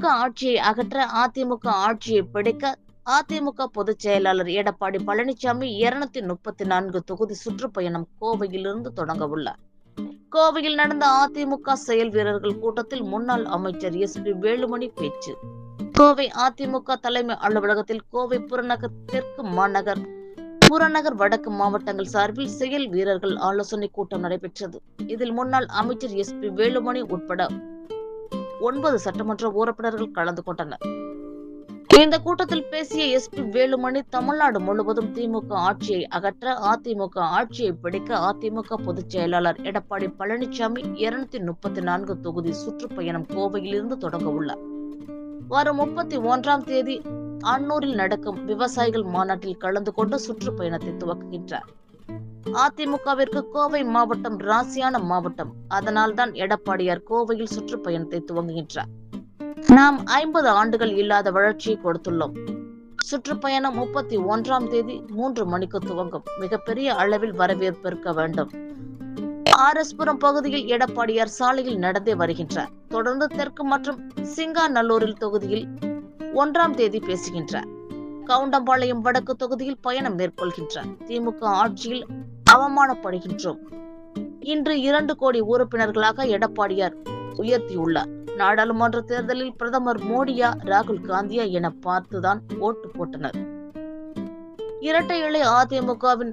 திமுக ஆட்சியை அகற்ற அதிமுக ஆட்சியை பிடிக்க அதிமுக பொதுச் செயலாளர் எடப்பாடி பழனிசாமி இருநூத்தி முப்பத்தி நான்கு தொகுதி சுற்றுப்பயணம் கோவையிலிருந்து தொடங்க உள்ளார். கோவையில் நடந்த அதிமுக செயல் வீரர்கள் கூட்டத்தில் முன்னாள் அமைச்சர் எஸ் பி வேலுமணி பேச்சு. கோவை அதிமுக தலைமை அலுவலகத்தில் கோவை புறநகர் தெற்கு மாநகர் புறநகர் வடக்கு மாவட்டங்கள் சார்பில் செயல் வீரர்கள் ஆலோசனை கூட்டம் நடைபெற்றது. இதில் முன்னாள் அமைச்சர் எஸ் பி வேலுமணி உட்பட ஒன்பது சட்டமன்ற உறுப்பினர்கள் கலந்து கொண்டனர். இந்த கூட்டத்தில் பேசிய எஸ் பி வேலுமணி தமிழ்நாடு முழுவதும் திமுக ஆட்சியை அகற்ற அதிமுக ஆட்சியை பிடிக்க அதிமுக பொதுச் செயலாளர் எடப்பாடி பழனிசாமி இருநூத்தி முப்பத்தி நான்கு தொகுதி சுற்றுப்பயணம் கோவையிலிருந்து தொடங்க உள்ளார். வரும் முப்பத்தி ஒன்றாம் தேதி அன்னூரில் நடக்கும் விவசாயிகள் மாநாட்டில் கலந்து கொண்டு சுற்றுப்பயணத்தை துவக்குகின்றார். அதிமுகவிற்கு கோவை மாவட்டம் ராசியான மாவட்டம். அதனால்தான் எடப்பாடியார் கோவையில் சுற்றுப்பயணத்தை துவங்குகின்றார். நாம் ஐம்பது ஆண்டுகள் இல்லாத வளர்ச்சியை கொடுத்துள்ளோம். சுற்றுப்பயணம் முப்பத்தி ஒன்றாம் தேதி மூன்று மணிக்கு துவங்கும். மிகப்பெரிய அளவில் வரவேற்பு இருக்க வேண்டும். ஆர்எஸ்புரம் பகுதியில் எடப்பாடியார் சாலையில் நடந்தே வருகின்றார். தொடர்ந்து தெற்கு மற்றும் சிங்காநல்லூரில் தொகுதியில் ஒன்றாம் தேதி பேசுகின்றார். கவுண்டம்பாளையம் வடக்கு தொகுதியில் பயணம் மேற்கொள்கின்றார் திமுக ஆட்சியில் அவமானப்படுகின்றோம். இன்று இரண்டு கோடி உறுப்பினர்களாக எடப்பாடியார் உயர்த்தியுள்ளார். நாடாளுமன்ற தேர்தலில் பிரதமர் மோடியா ராகுல் காந்தியா என பார்த்துதான் ஓட்டு போட்டனர். இரட்டை இலை அதிமுகவின்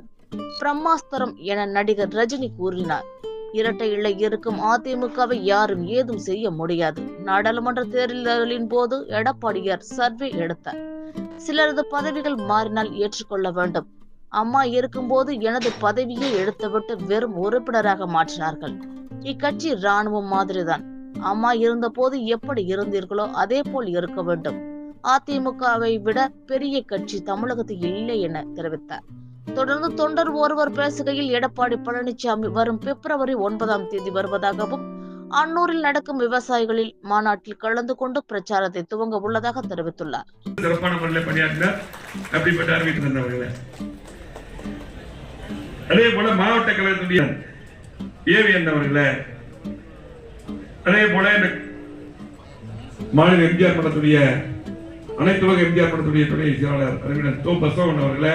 பிரம்மாஸ்திரம் என நடிகர் ரஜினி கூறினார். இரட்டை இலை இருக்கும் அதிமுகவை யாரும் ஏதும் செய்ய முடியாது. நாடாளுமன்ற தேர்தலின் போது எடப்பாடியார் சர்வே எடுத்தார். சிலரது பதவிகள் மாறினால் ஏற்றுக்கொள்ள வேண்டும். அம்மா இருக்கும்போது எனது பதவியை எடுத்துவிட்டு வெறும் உறுப்பினராக மாற்றினார்கள். இக்கட்சி ராணுவம் மாதிரிதான். அம்மா இருந்தபோது எப்படி இருந்தீர்களோ அதே போல் இருக்க வேண்டும். அதிமுகவை விட பெரிய கட்சி தமிழகத்தில் இல்லை என தெரிவித்தார். தொடர்ந்து தொண்டர் ஒருவர் பேசுகையில் எடப்பாடி பழனிசாமி வரும் பிப்ரவரி ஒன்பதாம் தேதி வருவதாகவும் அன்னூரில் நடக்கும் விவசாயிகளில் மாநாட்டில் கலந்து கொண்டு பிரச்சாரத்தை துவங்க உள்ளதாக தெரிவித்துள்ளார். அதே போல மாவட்ட கழகத்துடைய ஏவிஎன் அவர்களே அதே போல மாநில எம்ஜிஆர் மன்றத்துடைய அனைத்துலக எம்ஜிஆர் படத்துடைய துணை செயலாளர் அறிவினர் தோ பசவன் அவர்களே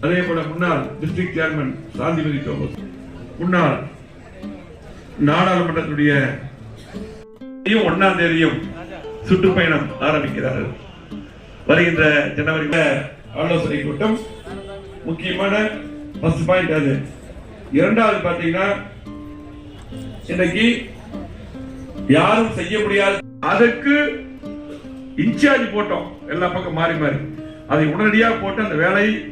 அதே போல முன்னாள் டிஸ்ட்ரிக்ட் சேர்மன் சாந்திபதி தோமஸ் முன்னாள் நாடாளுமன்றத்துடைய ஒன்னாம் தேதியும் சுற்றுப்பயணம் ஆரம்பிக்கிறார்கள். வருகின்ற ஜனவரி ஆலோசனை கூட்டம். முக்கியமான ஃபர்ஸ்ட் பாயிண்ட் அது. இரண்டாவது பாத்தீங்கன்னா இன்னைக்கு யாரும் செய்ய முடியாது. அதற்கு இன்சார்ஜ் போட்டோம். எல்லா பக்கம் மாறி மாறி. அதை உடனடியாக போட்டு அந்த வேலையை